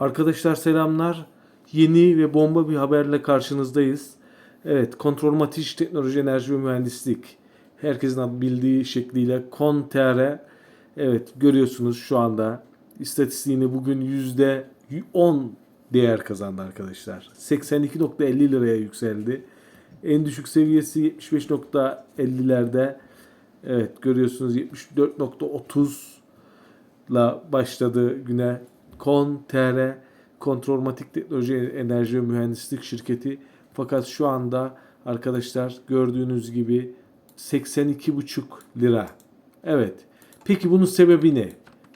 Arkadaşlar selamlar. Yeni ve bomba bir haberle karşınızdayız. Evet, Kontrolmatik Teknoloji, Enerji ve Mühendislik. Herkesin bildiği şekliyle KON.tr. Evet, görüyorsunuz şu anda istatistiğini bugün %10 değer kazandı arkadaşlar. 82.50 liraya yükseldi. En düşük seviyesi 75.50'lerde. Evet, görüyorsunuz 74.30 la başladı güne. Kon.tr Kontrolmatik Teknoloji Enerji ve Mühendislik Şirketi. Fakat şu anda arkadaşlar gördüğünüz gibi 82,5 lira. Evet. Peki bunun sebebi ne?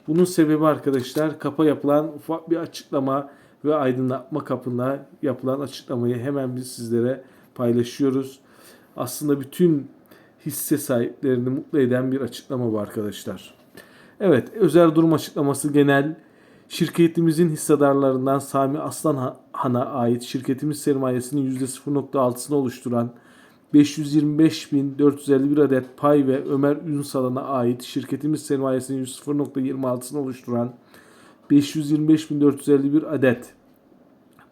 Bunun sebebi arkadaşlar kapa yapılan ufak bir açıklama ve aydınlatma kapına yapılan açıklamayı hemen biz sizlere paylaşıyoruz. Aslında bütün hisse sahiplerini mutlu eden bir açıklama bu arkadaşlar. Evet, özel durum açıklaması genel. Şirketimizin hissedarlarından Sami Aslanhan'a ait şirketimiz sermayesinin %0.6'sını oluşturan 525.451 adet pay ve Ömer Ünsal'ına ait şirketimiz sermayesinin %0.26'sını oluşturan 525.451 adet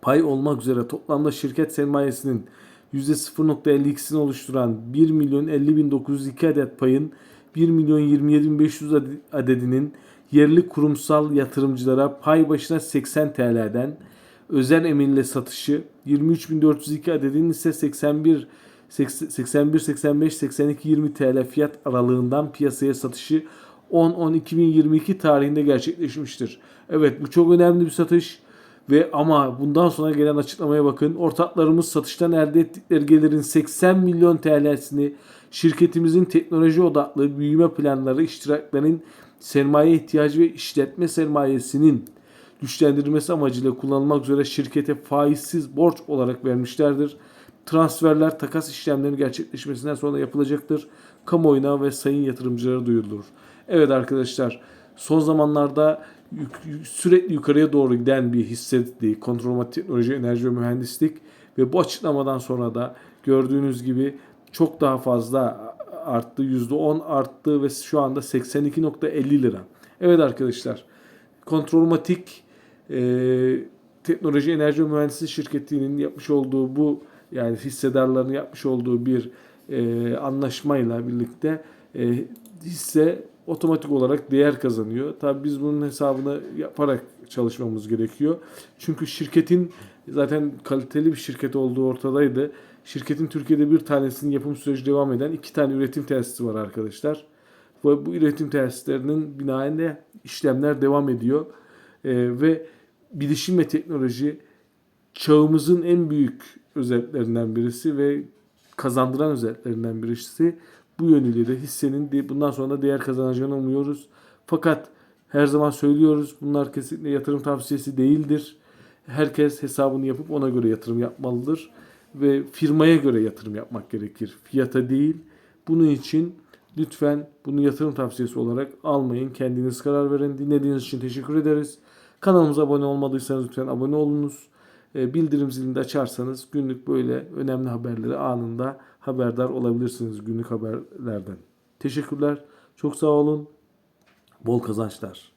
pay olmak üzere toplamda şirket sermayesinin %0.52'sini oluşturan 1 milyon 50.902 adet payın 1 milyon 27.500 adedinin yerli kurumsal yatırımcılara pay başına 80 TL'den, özel emirle satışı 23.402 adedinin ise 81 81 85 82 20 TL fiyat aralığından piyasaya satışı 10-10-2022 tarihinde gerçekleşmiştir. Evet bu çok önemli bir satış ve ama bundan sonra gelen açıklamaya bakın. Ortaklarımız satıştan elde ettikleri gelirin 80 milyon TL'sini şirketimizin teknoloji odaklı büyüme planları iştiraklerin sermaye ihtiyacı ve işletme sermayesinin güçlendirilmesi amacıyla kullanılmak üzere şirkete faizsiz borç olarak vermişlerdir. Transferler takas işlemlerinin gerçekleşmesinden sonra yapılacaktır. Kamuoyuna ve sayın yatırımcılara duyurulur. Evet arkadaşlar son zamanlarda sürekli yukarıya doğru giden bir hissetti. Kontrolmatik teknoloji, enerji ve mühendislik ve bu açıklamadan sonra da gördüğünüz gibi çok daha fazla arttı. %10 arttı ve şu anda 82.50 lira. Evet arkadaşlar Kontrolmatik e, Teknoloji Enerji ve Mühendislik Şirketi'nin yapmış olduğu bu yani hissedarların yapmış olduğu bir e, anlaşmayla birlikte e, hisse otomatik olarak değer kazanıyor. Tabii biz bunun hesabını yaparak çalışmamız gerekiyor. Çünkü şirketin zaten kaliteli bir şirket olduğu ortadaydı. Şirketin Türkiye'de bir tanesinin yapım süreci devam eden iki tane üretim tesisi var arkadaşlar. Ve bu üretim tesislerinin binaen işlemler devam ediyor. Ee, ve bilişim ve teknoloji çağımızın en büyük özelliklerinden birisi ve kazandıran özelliklerinden birisi. Bu yönüyle de hissenin bundan sonra da değer kazanacağını umuyoruz. Fakat her zaman söylüyoruz bunlar kesinlikle yatırım tavsiyesi değildir. Herkes hesabını yapıp ona göre yatırım yapmalıdır ve firmaya göre yatırım yapmak gerekir. Fiyata değil. Bunun için lütfen bunu yatırım tavsiyesi olarak almayın. Kendiniz karar verin. Dinlediğiniz için teşekkür ederiz. Kanalımıza abone olmadıysanız lütfen abone olunuz. E, Bildirim zilini de açarsanız günlük böyle önemli haberleri anında haberdar olabilirsiniz günlük haberlerden. Teşekkürler. Çok sağ olun. Bol kazançlar.